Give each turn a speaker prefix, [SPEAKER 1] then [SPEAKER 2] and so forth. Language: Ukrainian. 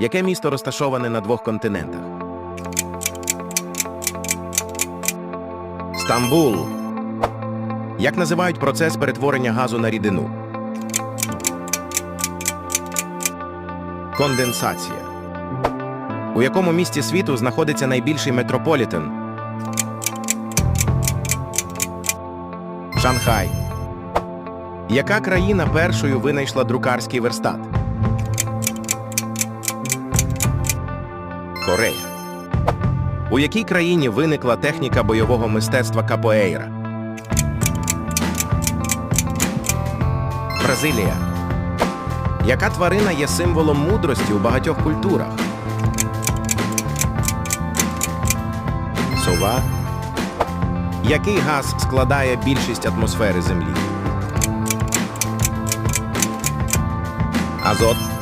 [SPEAKER 1] Яке місто розташоване на двох континентах? Стамбул. Як називають процес перетворення газу на рідину? Конденсація. У якому місті світу знаходиться найбільший метрополітен? Шанхай. Яка країна першою винайшла друкарський верстат? Корея. У якій країні виникла техніка бойового мистецтва капоейра? Бразилія. Яка тварина є символом мудрості у багатьох культурах? Сова. Який газ складає більшість атмосфери Землі? Азот.